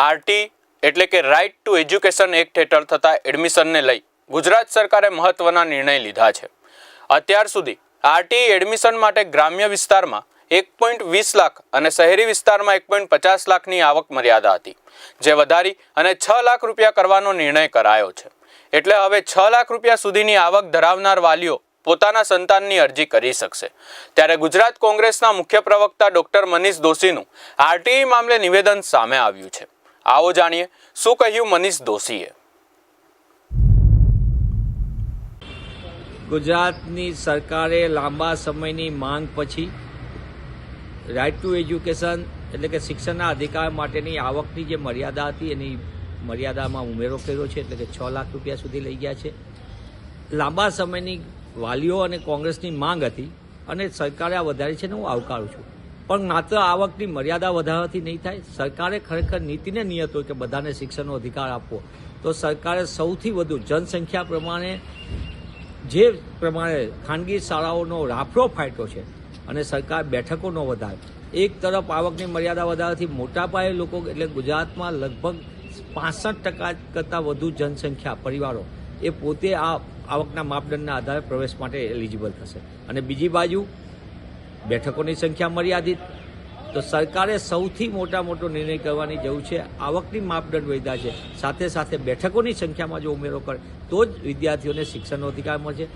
RT એટલે કે right to education act હેઠળ થતા એડમિશનને લઈ ગુજરાત સરકારે મહત્વના નિર્ણય લીધા છે. અત્યાર સુધી આરટી એડમિશન માટે ગ્રામ્ય વિસ્તારમાં એક પોઈન્ટ વીસ લાખ અને શહેરી વિસ્તારમાં એક પોઈન્ટ પચાસ લાખની આવક મર્યાદા હતી, જે વધારી અને છ લાખ રૂપિયા કરવાનો નિર્ણય કરાયો છે. એટલે હવે છ લાખ રૂપિયા સુધીની આવક ધરાવનાર વાલીઓ પોતાના સંતાનની અરજી કરી શકશે. ત્યારે ગુજરાત કોંગ્રેસના મુખ્ય પ્રવક્તા ડોક્ટર મનીષ દોશીનું આરટીઈ મામલે નિવેદન સામે આવ્યું છે. આવો જાણીએ, શું કહ્યું મનીષ દોશીએ? ગુજરાતની સરકારે લાંબા સમયની માંગ પછી રાઇટ ટુ એજ્યુકેશન એટલે કે શિક્ષણના અધિકાર માટેની આવકની જે મર્યાદા હતી, એની મર્યાદામાં ઉમેરો કર્યો છે, એટલે કે છ લાખ રૂપિયા સુધી લઈ ગયા છે. લાંબા સમયની વાલીઓ અને કોંગ્રેસની માંગ હતી અને સરકારે આ વધારી છે ને હું આવકારું છું. પણ માત્ર આવકની મર્યાદા વધારવાથી નહીં થાય. સરકારે ખરેખર નીતિને નિયત હોય કે બધાને શિક્ષણનો અધિકાર આપવો. તો સરકારે સૌથી વધુ જનસંખ્યા પ્રમાણે જે પ્રમાણે ખાનગી શાળાઓનો રાફડો ફાટ્યો છે અને સરકાર બેઠકોનો વધારે. એક તરફ આવકની મર્યાદા વધારવાથી મોટા પાયે લોકો, એટલે ગુજરાતમાં લગભગ પાસઠ ટકા કરતાં વધુ જનસંખ્યા પરિવારો એ પોતે આ આવકના માપદંડના આધારે પ્રવેશ માટે એલિજિબલ થશે. અને બીજી બાજુ બેઠકોની સંખ્યા મર્યાદિત. તો સરકારે સૌથી મોટા મોટો નિર્ણય કરવાની જરૂર છે. આવકની માપદંડ વધ્યા છે. સાથે સાથે બેઠકોની સંખ્યામાં જો ઉમેરો કરે, તો જ વિદ્યાર્થીઓને શિક્ષણનો અધિકાર મળશે.